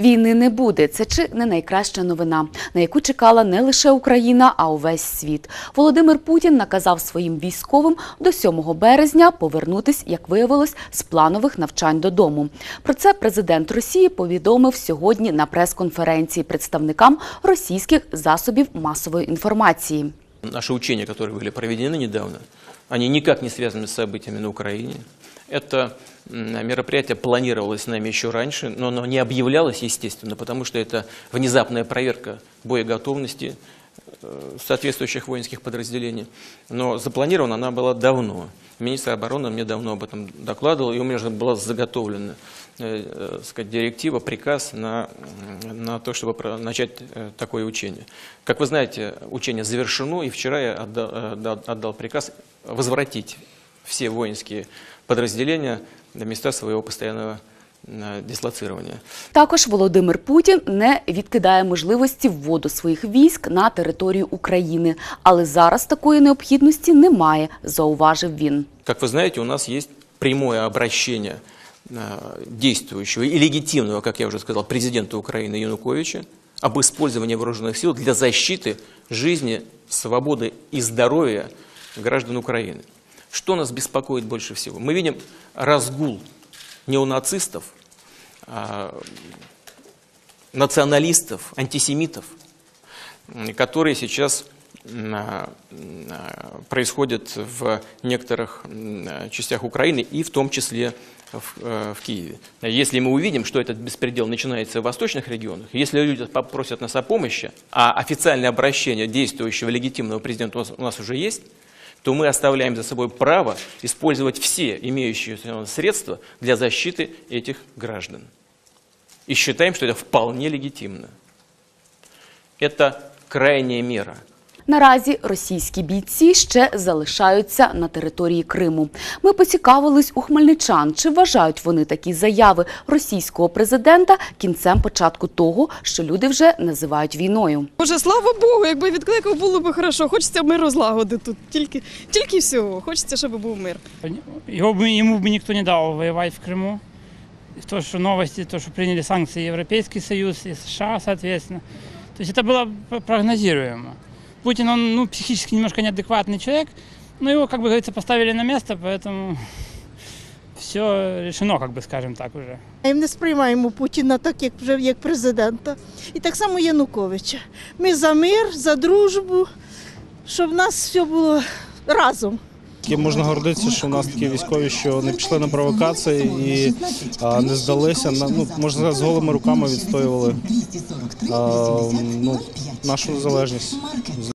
Війни не буде. Це чи не найкраща новина, на яку чекала не лише Україна, а увесь світ. Володимир Путін наказав своїм військовим до 7 березня повернутись, як виявилось, з планових навчань додому. Про це президент Росії повідомив сьогодні на прес-конференції представникам російських засобів масової інформації. Наши учения, которые были проведены недавно, они никак не связаны с событиями на Украине. Это мероприятие планировалось нами еще раньше, но оно не объявлялось, естественно, потому что это внезапная проверка боеготовности э, соответствующих воинских подразделений. Но запланирована она была давно. Министр обороны мне давно об этом докладывал, и у меня же была заготовлена э, э, сказать, директива, приказ на, на то, чтобы начать такое учение. Как вы знаете, учение завершено, и вчера я отдал, дал- отдал приказ возвратить все воинские подразделения на места своего постоянного э, дислоцирования. Також Володимир Путін не відкидає можливості вводу своїх військ на територію України, але зараз такої необхідності немає, зауважив він. Как вы знаете, у нас есть прямое обращение э, действующего и легитимного, как я уже сказал, президента Украины Януковича об использовании вооруженных сил для защиты жизни, свободы и здоровья граждан Украины. Что нас беспокоит больше всего? Мы видим разгул неонацистов, а, националистов, антисемитов, которые сейчас а, а, происходят в некоторых частях Украины и в том числе в, э, в Киеве. Если мы увидим, что этот беспредел начинается в восточных регионах, если люди попросят нас о помощи, а официальное обращение действующего легитимного президента у нас, у нас уже есть, то мы оставляем за собой право использовать все имеющиеся средства для защиты этих граждан. И считаем, что это вполне легитимно. Это крайняя мера. Наразі російські бійці ще залишаються на території Криму. Ми поцікавились у хмельничан, чи вважають вони такі заяви російського президента кінцем початку того, що люди вже називають війною. Боже, слава Богу, якби відкликав, було б хорошо. Хочеться миру злагоди тут. Тільки, тільки всього. Хочеться, щоб був мир. Его бы, ему бы никто не дал воевать в Крыму. И То, что новости, то, что приняли санкции Европейский Союз и США, соответственно. То есть это было п- прогнозируемо. Путин, он ну, психически немножко неадекватный человек, но его, как бы говорится, поставили на место, поэтому все решено, как бы скажем так уже. І не сприймаємо Путіна так, як вже як президента. І так само Януковича. Ми за мир, за дружбу, щоб в нас все було разом. Ким можна гордитися, що у нас такі військові, що не пішли на провокації і а, не здалися на ну можна сказати, з голими руками відстоювали а, ну, нашу незалежність.